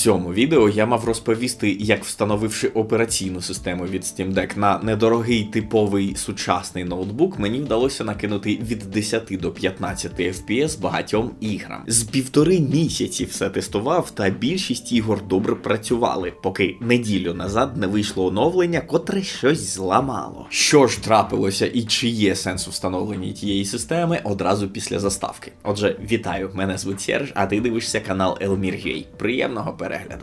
цьому відео я мав розповісти, як встановивши операційну систему від Steam Deck на недорогий типовий сучасний ноутбук, мені вдалося накинути від 10 до 15 FPS багатьом іграм. З півтори місяці все тестував, та більшість ігор добре працювали, поки неділю назад не вийшло оновлення, котре щось зламало. Що ж трапилося і чи є сенс у встановленні тієї системи одразу після заставки? Отже, вітаю, мене звуть Серж, а ти дивишся канал Elmir.ua. Приємного перегляду. ära.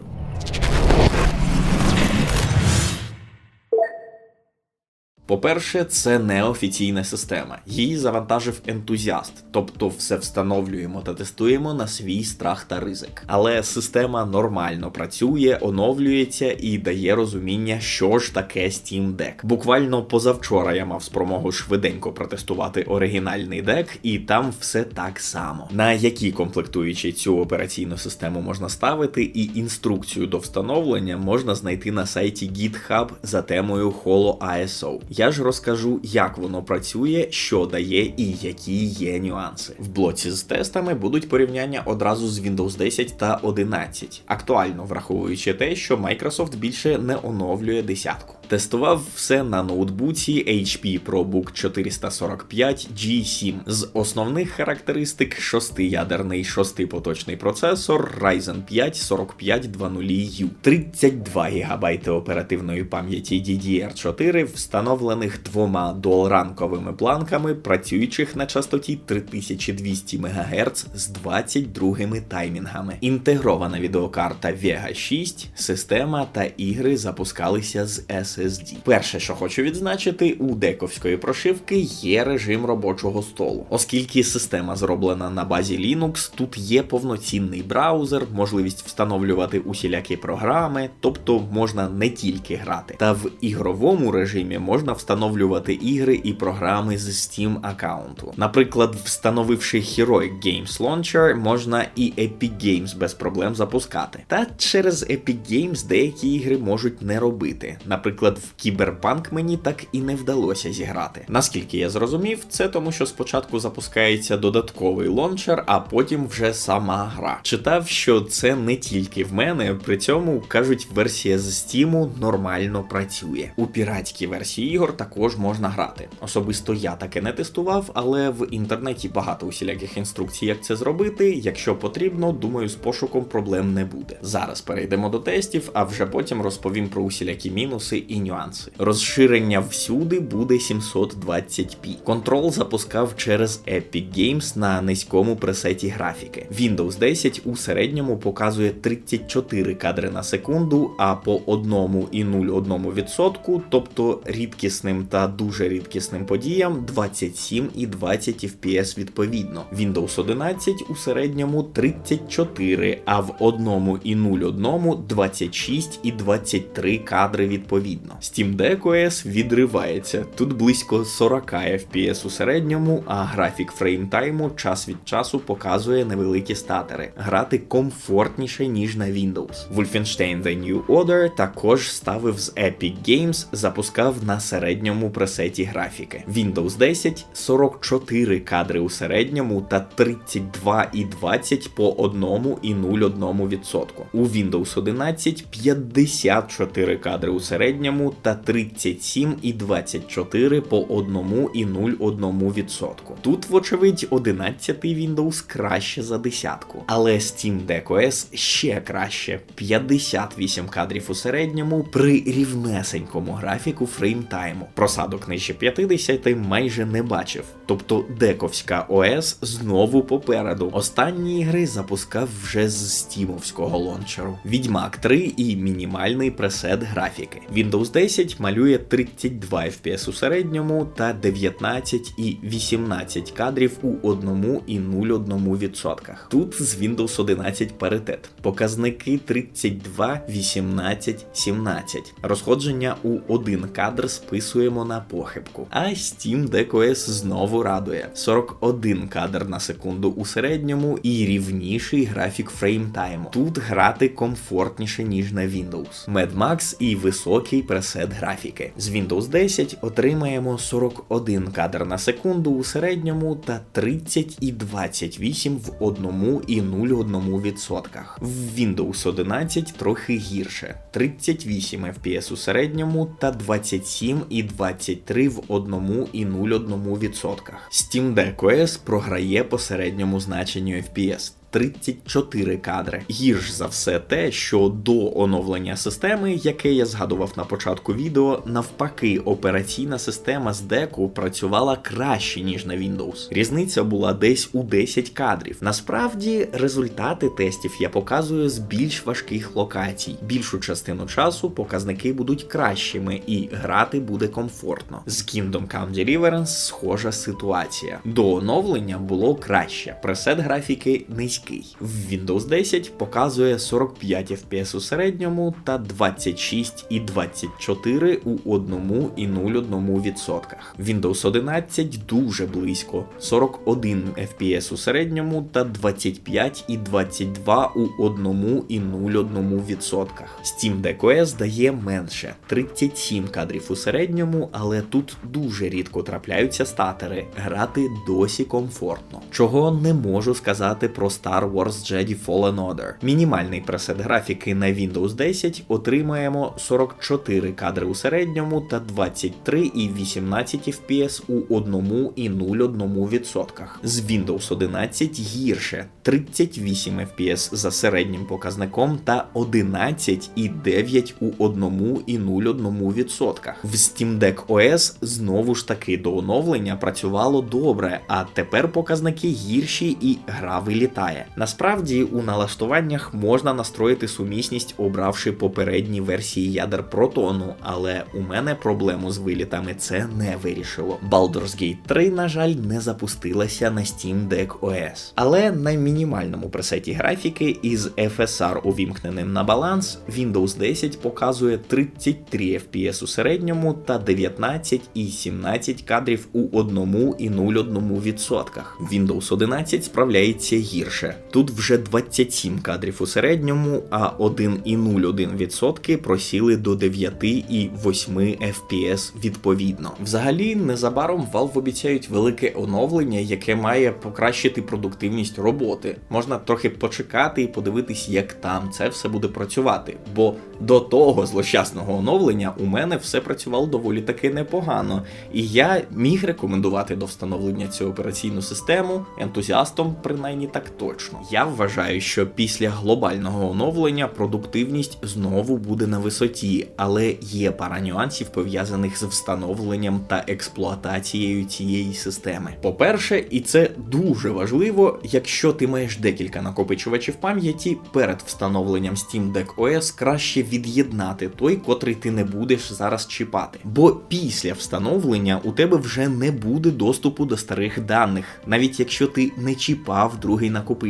По-перше, це неофіційна система. Її завантажив ентузіаст, тобто все встановлюємо та тестуємо на свій страх та ризик. Але система нормально працює, оновлюється і дає розуміння, що ж таке Steam Deck. Буквально позавчора я мав спромогу швиденько протестувати оригінальний дек, і там все так само. На які комплектуючі цю операційну систему можна ставити, і інструкцію до встановлення можна знайти на сайті GitHub за темою Holo ISO. Я ж розкажу, як воно працює, що дає і які є нюанси. В блоці з тестами будуть порівняння одразу з Windows 10 та 11, актуально враховуючи те, що Microsoft більше не оновлює десятку. Тестував все на ноутбуці HP ProBook 445 G7. З основних характеристик 6-ядерний 6-поточний процесор Ryzen 5 4520U, 32 ГБ оперативної пам'яті DDR4, встановлених двома дуалранковими планками, працюючих на частоті 3200 МГц з 22 таймінгами. Інтегрована відеокарта Vega 6, система та ігри запускалися з SSD. Перше, що хочу відзначити, у дековської прошивки є режим робочого столу. Оскільки система зроблена на базі Linux, тут є повноцінний браузер, можливість встановлювати усілякі програми, тобто можна не тільки грати. Та в ігровому режимі можна встановлювати ігри і програми з Steam аккаунту. Наприклад, встановивши Heroic Games Launcher, можна і Epic Games без проблем запускати. Та через Epic Games деякі ігри можуть не робити. Наприклад, в Cyberpunk мені так і не вдалося зіграти. Наскільки я зрозумів, це тому, що спочатку запускається додатковий лончер, а потім вже сама гра. Читав, що це не тільки в мене, при цьому кажуть, версія з Steam нормально працює. У піратській версії ігор також можна грати. Особисто я таке не тестував, але в інтернеті багато усіляких інструкцій, як це зробити. Якщо потрібно, думаю, з пошуком проблем не буде. Зараз перейдемо до тестів, а вже потім розповім про усілякі мінуси і нюанси. Розширення всюди буде 720p. Контрол запускав через Epic Games на низькому пресеті графіки. Windows 10 у середньому показує 34 кадри на секунду, а по 1,01%, тобто рідкісним та дуже рідкісним подіям 27 і 20 FPS відповідно. Windows 11 у середньому 34, а в 1,01 26 і 23 кадри відповідно. Steam Deck OS відривається. Тут близько 40 FPS у середньому, а графік фреймтайму час від часу показує невеликі статери. Грати комфортніше, ніж на Windows. Wolfenstein The New Order також ставив з Epic Games, запускав на середньому пресеті графіки. Windows 10 44 кадри у середньому та 32 і 20 по 1,01%. У Windows 11 54 кадри у середньому та 37 і 24 по 1,01%. Тут, вочевидь, 11 Windows краще за десятку. Але Steam Deck OS ще краще 58 кадрів у середньому при рівнесенькому графіку фреймтайму. Просадок нижче 50 майже не бачив. Тобто дековська ОС знову попереду. Останні ігри запускав вже з стімовського лончеру. Відьмак 3 і мінімальний пресет графіки. Windows 10 малює 32 FPS у середньому та 19 і 18 кадрів у 1,01%. Тут з Windows 11 паритет. Показники 32, 18, 17. Розходження у один кадр списуємо на похибку. А Steam Deck OS знову радує: 41 кадр на секунду у середньому і рівніший графік фреймтайму. Тут грати комфортніше, ніж на Windows. Mad Max і високий пресет графіки. З Windows 10 отримаємо 41 кадр на секунду у середньому та 30 і 28 в 1 і 0,1%. В Windows 11 трохи гірше 38 FPS у середньому та 27 і 23 в 1 і 0,1%. Steam Deck OS програє по середньому значенню FPS. 34 кадри. Гірш за все те, що до оновлення системи, яке я згадував на початку відео, навпаки, операційна система з деку працювала краще, ніж на Windows. Різниця була десь у 10 кадрів. Насправді, результати тестів я показую з більш важких локацій. Більшу частину часу показники будуть кращими і грати буде комфортно. З Kingdom Come Deliverance схожа ситуація. До оновлення було краще. Пресет графіки низький низький. В Windows 10 показує 45 FPS у середньому та 26 і 24 у 1 і 0,1%. Windows 11 дуже близько 41 FPS у середньому та 25 і 22 у 1 і 0,1%. Steam Deck OS дає менше 37 кадрів у середньому, але тут дуже рідко трапляються статери. Грати досі комфортно. Чого не можу сказати про Star Wars Jedi Fallen Order. Мінімальний пресет графіки на Windows 10 отримаємо 44 кадри у середньому та 23 і 18 FPS у 1 і 0,1%. З Windows 11 гірше 38 FPS за середнім показником та 11 і 9 у 1 і 0,1%. В Steam Deck OS знову ж таки до оновлення працювало добре, а тепер показники гірші і гра вилітає. Насправді у налаштуваннях можна настроїти сумісність, обравши попередні версії ядер протону, але у мене проблему з вилітами це не вирішило. Baldur's Gate 3, на жаль, не запустилася на Steam Deck OS. Але на мінімальному пресеті графіки із FSR увімкненим на баланс, Windows 10 показує 33 FPS у середньому та 19 і 17 кадрів у 1 і 0,1%. Windows 11 справляється гірше. Тут вже 27 кадрів у середньому, а 1,01% просіли до 9 і 8 FPS відповідно. Взагалі, незабаром Valve обіцяють велике оновлення, яке має покращити продуктивність роботи. Можна трохи почекати і подивитись, як там це все буде працювати. Бо до того злощасного оновлення у мене все працювало доволі таки непогано, і я міг рекомендувати до встановлення цю операційну систему ентузіастом, принаймні так точно. Я вважаю, що після глобального оновлення продуктивність знову буде на висоті, але є пара нюансів пов'язаних з встановленням та експлуатацією цієї системи. По-перше, і це дуже важливо, якщо ти маєш декілька накопичувачів пам'яті перед встановленням Steam Deck OS краще від'єднати той, котрий ти не будеш зараз чіпати. Бо після встановлення у тебе вже не буде доступу до старих даних, навіть якщо ти не чіпав другий накопичувач.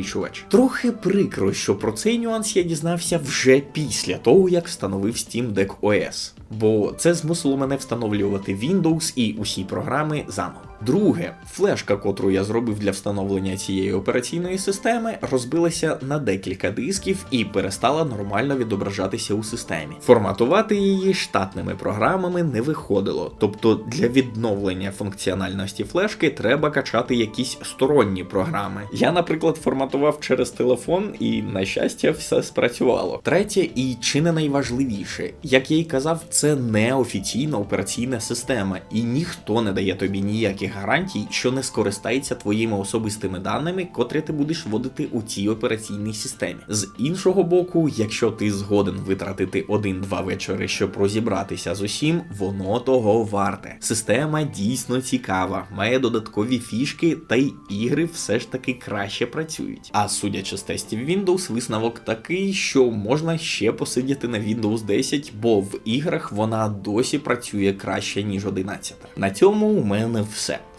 Трохи прикро, що про цей нюанс я дізнався вже після того, як встановив Steam Deck OS. Бо це змусило мене встановлювати Windows і усі програми заново. Друге, флешка, котру я зробив для встановлення цієї операційної системи, розбилася на декілька дисків і перестала нормально відображатися у системі. Форматувати її штатними програмами не виходило, тобто для відновлення функціональності флешки треба качати якісь сторонні програми. Я, наприклад, форматував через телефон, і на щастя, все спрацювало. Третє, і чи не найважливіше, як я й казав, це не офіційна операційна система, і ніхто не дає тобі ніяких гарантій, що не скористається твоїми особистими даними, котрі ти будеш вводити у цій операційній системі. З іншого боку, якщо ти згоден витратити один-два вечори, щоб розібратися з усім, воно того варте. Система дійсно цікава, має додаткові фішки, та й ігри все ж таки краще працюють. А судячи з тестів Windows, висновок такий, що можна ще посидіти на Windows 10, бо в іграх вона досі працює краще ніж 11. На цьому у мене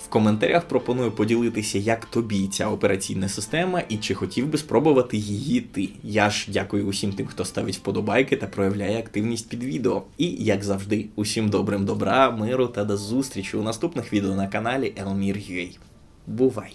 В коментарях пропоную поділитися, як тобі ця операційна система і чи хотів би спробувати її ти. Я ж дякую усім тим, хто ставить вподобайки та проявляє активність під відео. І як завжди, усім добрим добра, миру та до зустрічі у наступних відео на каналі Elmir.ua. Бувай!